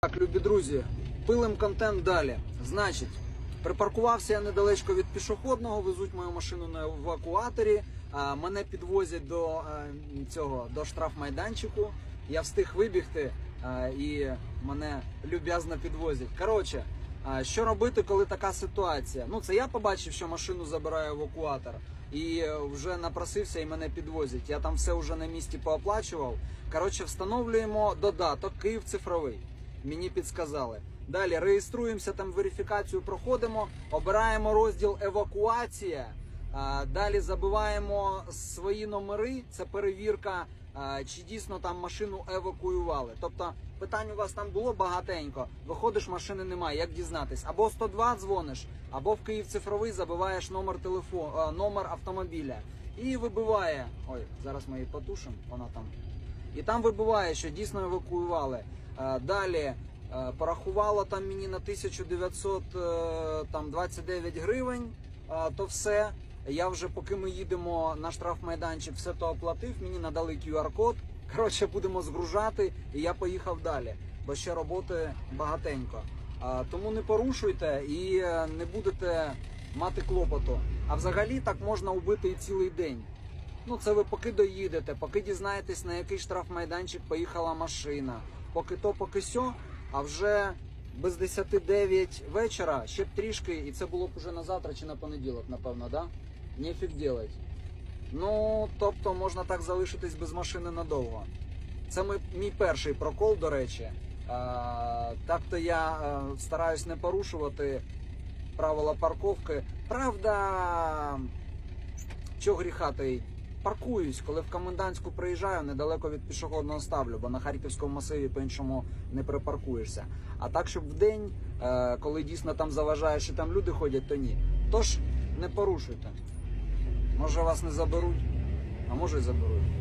Так, любі друзі, пилим контент далі. Значить, припаркувався я недалечко від пішохідного, везуть мою машину на евакуаторі. А, мене підвозять до е, цього до штрафмайданчику. Я встиг вибігти а, і мене люб'язно підвозять. Коротше, а, що робити, коли така ситуація? Ну, це я побачив, що машину забирає евакуатор. І вже напросився і мене підвозять. Я там все вже на місці пооплачував. Коротше, встановлюємо додаток Київ цифровий мені підсказали. Далі реєструємося, там верифікацію проходимо, обираємо розділ евакуація. Далі забиваємо свої номери. Це перевірка, чи дійсно там машину евакуювали. Тобто питань у вас там було багатенько. Виходиш, машини немає. Як дізнатись? Або 102 дзвониш, або в Київ цифровий забиваєш номер телефону, номер автомобіля. І вибиває. Ой, зараз ми її потушимо. Вона там і там вибиває, що дійсно евакуювали. Е, Далі е, порахувало там мені на 1929 гривень. Е, То все. Я вже поки ми їдемо на штрафмайданчик, все то оплатив. Мені надали QR-код. Коротше, будемо згружати, і я поїхав далі. Бо ще роботи багатенько. Тому не порушуйте і не будете мати клопоту. А взагалі так можна убити і цілий день. Ну, це ви поки доїдете, поки дізнаєтесь, на який штрафмайданчик поїхала машина. Поки то, поки сьо, а вже без 10 вечора ще б трішки, і це було б уже на завтра чи на понеділок, напевно, да? Нефіг делать. Ну, тобто можна так залишитись без машини надовго. Це мій, мій перший прокол, до речі. А, так-то я е, стараюсь не порушувати правила парковки. Правда, чого гріха таїть? Паркуюсь, коли в комендантську приїжджаю, недалеко від пішохідного ставлю, бо на харківському масиві по-іншому не припаркуєшся. А так, щоб в день, е, коли дійсно там заважає, що там люди ходять, то ні. Тож не порушуйте. Може вас не заберуть, а може і заберуть.